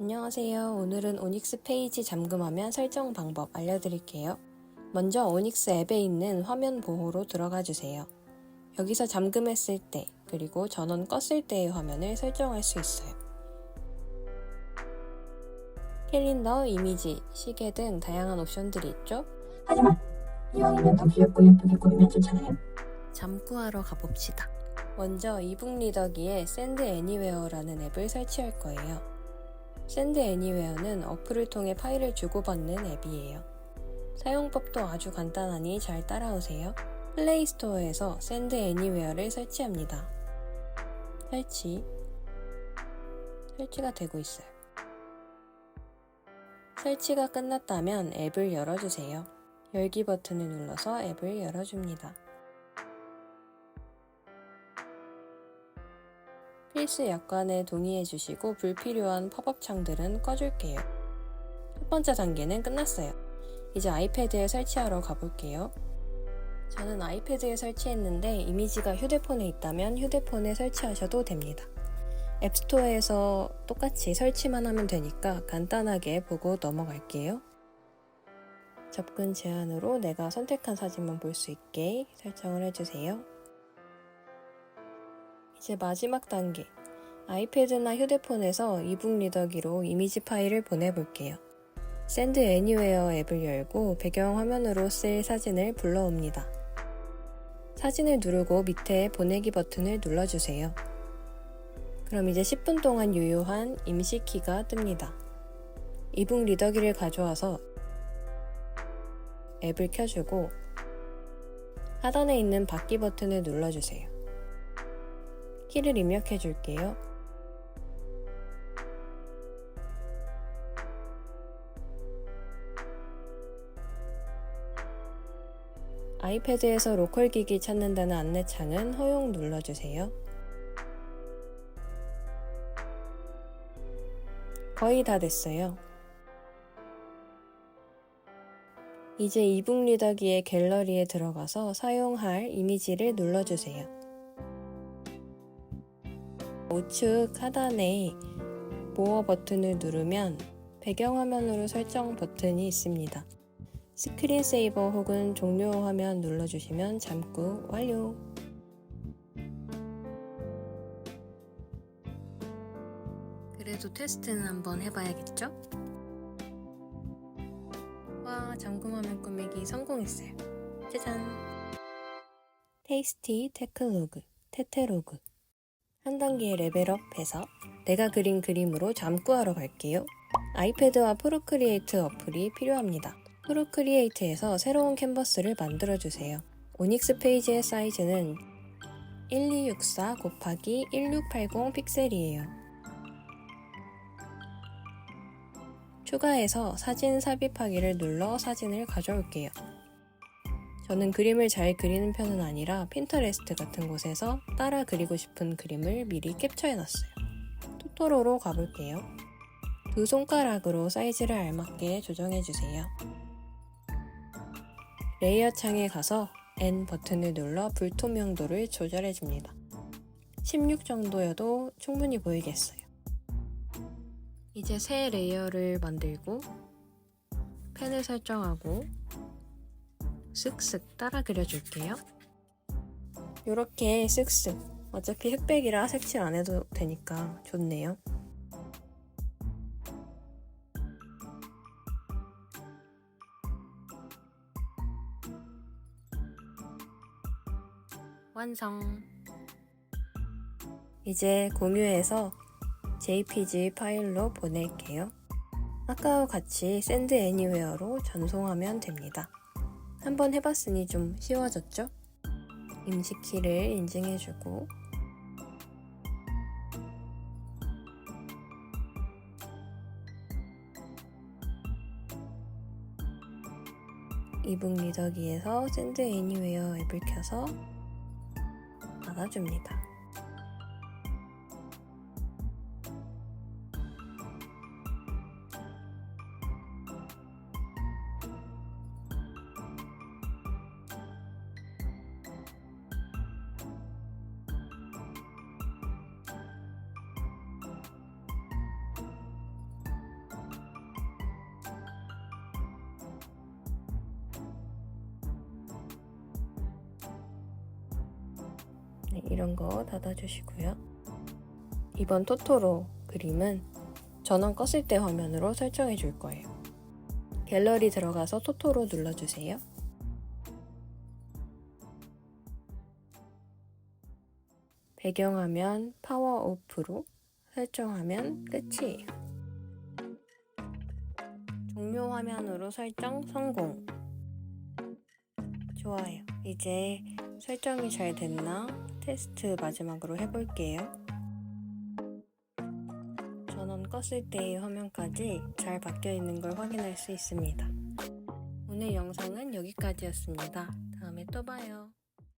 안녕하세요. 오늘은 오닉스 페이지 잠금화면 설정 방법 알려드릴게요. 먼저 오닉스 앱에 있는 화면 보호로 들어가 주세요. 여기서 잠금했을 때, 그리고 전원 껐을 때의 화면을 설정할 수 있어요. 캘린더, 이미지, 시계 등 다양한 옵션들이 있죠? 하지만 이왕이면 더 귀엽고 예쁘게 꾸미면 좋잖아요. 잠구하러 가봅시다. 먼저 이북 리더기에 샌드 애니웨어라는 앱을 설치할 거예요. 샌드 애니웨어는 어플을 통해 파일을 주고받는 앱이에요. 사용법도 아주 간단하니 잘 따라오세요. 플레이 스토어에서 샌드 애니웨어를 설치합니다. 설치. 설치가 되고 있어요. 설치가 끝났다면 앱을 열어주세요. 열기 버튼을 눌러서 앱을 열어줍니다. 필수 약관에 동의해 주시고 불필요한 팝업 창들은 꺼줄게요. 첫 번째 단계는 끝났어요. 이제 아이패드에 설치하러 가볼게요. 저는 아이패드에 설치했는데 이미지가 휴대폰에 있다면 휴대폰에 설치하셔도 됩니다. 앱스토어에서 똑같이 설치만 하면 되니까 간단하게 보고 넘어갈게요. 접근 제한으로 내가 선택한 사진만 볼 수 있게 설정을 해주세요. 이제 마지막 단계. 아이패드나 휴대폰에서 이북 리더기로 이미지 파일을 보내볼게요. 샌드 애니웨어 앱을 열고 배경 화면으로 쓸 사진을 불러옵니다. 사진을 누르고 밑에 보내기 버튼을 눌러주세요. 그럼 이제 10분 동안 유효한 임시키가 뜹니다. 이북 리더기를 가져와서 앱을 켜주고 하단에 있는 받기 버튼을 눌러주세요. 키를 입력해 줄게요. 아이패드에서 로컬 기기 찾는다는 안내창은 허용 눌러주세요. 거의 다 됐어요. 이제 이북 리더기의 갤러리에 들어가서 사용할 이미지를 눌러주세요. 우측 하단에 모어 버튼을 누르면 배경화면으로 설정 버튼이 있습니다. 스크린 세이버 혹은 종료 화면 눌러주시면 잠구 완료. 그래도 테스트는 한번 해봐야겠죠? 와, 잠금화면 꾸미기 성공했어요. 짜잔! 테이스티 테크로그, 테테로그. 한 단계 레벨업해서 내가 그린 그림으로 잠구하러 갈게요. 아이패드와 프로크리에이트 어플이 필요합니다. 프로크리에이트에서 새로운 캔버스를 만들어주세요. 오닉스 페이지의 사이즈는 1264 곱하기 1680 픽셀이에요. 추가해서 사진 삽입하기를 눌러 사진을 가져올게요. 저는 그림을 잘 그리는 편은 아니라 핀터레스트 같은 곳에서 따라 그리고 싶은 그림을 미리 캡처해놨어요. 토토로로 가볼게요. 두 손가락으로 사이즈를 알맞게 조정해주세요. 레이어 창에 가서 N 버튼을 눌러 불투명도를 조절해줍니다. 16 정도여도 충분히 보이겠어요. 이제 새 레이어를 만들고 펜을 설정하고 쓱쓱 따라 그려줄게요. 이렇게 쓱쓱 어차피 흑백이라 색칠 안 해도 되니까 좋네요. 완성. 이제 공유해서 JPG 파일로 보낼게요. 아까와 같이 샌드 애니웨어로 전송하면 됩니다. 한번 해봤으니 좀 쉬워졌죠? 임시키를 인증해주고 이북 리더기에서 샌드 애니웨어 앱을 켜서 받아줍니다. 네, 이런 거 닫아주시고요. 이번 토토로 그림은 전원 껐을 때 화면으로 설정해 줄 거예요. 갤러리 들어가서 토토로 눌러주세요. 배경화면 파워 오프로 설정하면 끝이에요. 종료 화면으로 설정 성공. 좋아요. 이제 설정이 잘 됐나 테스트 마지막으로 해볼게요. 전원 껐을 때의 화면까지 잘 바뀌어 있는 걸 확인할 수 있습니다. 오늘 영상은 여기까지였습니다. 다음에 또 봐요.